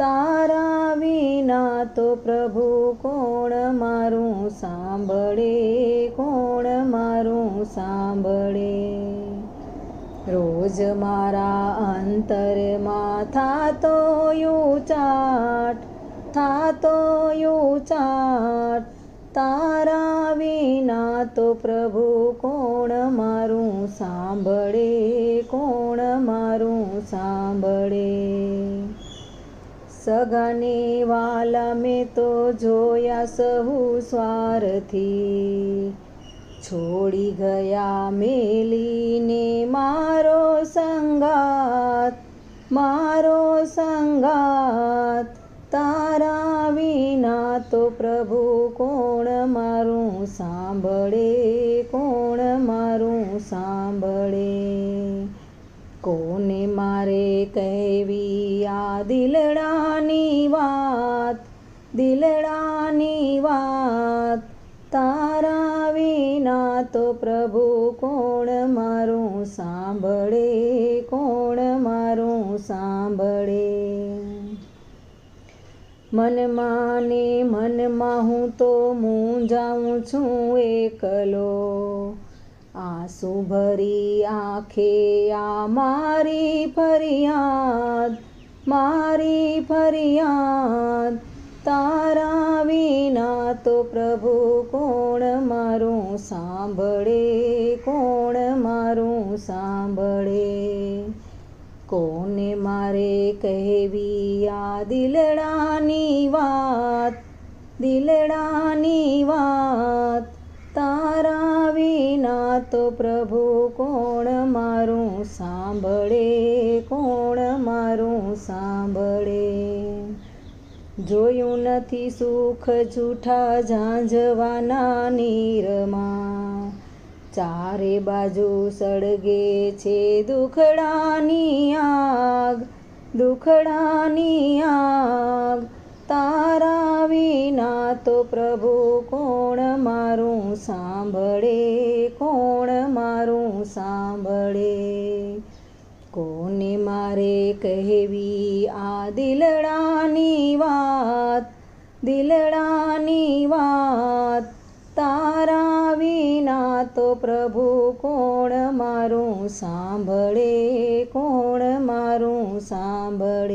તારા વિના તો પ્રભુ કોણ મારું સાંભળે? કોણ મારું સાંભળે? રોજ મારા અંતરમાં થાતો ચાટ થાતો ચાટ. તારા વિના તો પ્રભુ કોણ મારું સાંભળે? કોણ મારું સાંભળે? સગાને વાલા મેં તો જોયા સહુ સ્વાર્થી. છોડી ગયા મેલીને મારો સંગાત મારો સંગાત, તારા વિના તો પ્રભુ કોણ મારું સાંભળે, કોણ મારું સાંભળે? કોને મારે કહેવી આ દિલડાની વાત, દિલડાની વાત. તારા વિના તો પ્રભુ કોણ મારું સાંભળે? કોણ મારું સાંભળે? મનમાં ને મનમાં હું તો મૂંઝાઉં છું એકલો. આંસુ ભરી આંખે આ મારી ફરિયાદ મારી ફરિયાદ તારા વિના તો પ્રભુ કોણ મારું સાંભળે? કોણ મારું સાંભળે? કોને મારે કહેવી આ દિલડાની વાત? દિલડાની વાત તારા વિના તો પ્રભુ કોણ મારું સાંભળે? કોણ સાંભળે. જોયું નથી સુખ જૂઠા ઝાંઝવાના નીરમાં. ચારે બાજુ સળગે છે દુખડાની આગ દુખડાની આગ. તારા વિના તો પ્રભુ કોણ મારું સાંભળે, કોણ મારું સાંભળે? મારે કહેવી આ દિલડાની વાત દિલડાની વાત. તારા વિના તો પ્રભુ કોણ મારું સાંભળે, કોણ મારું સાંભળે?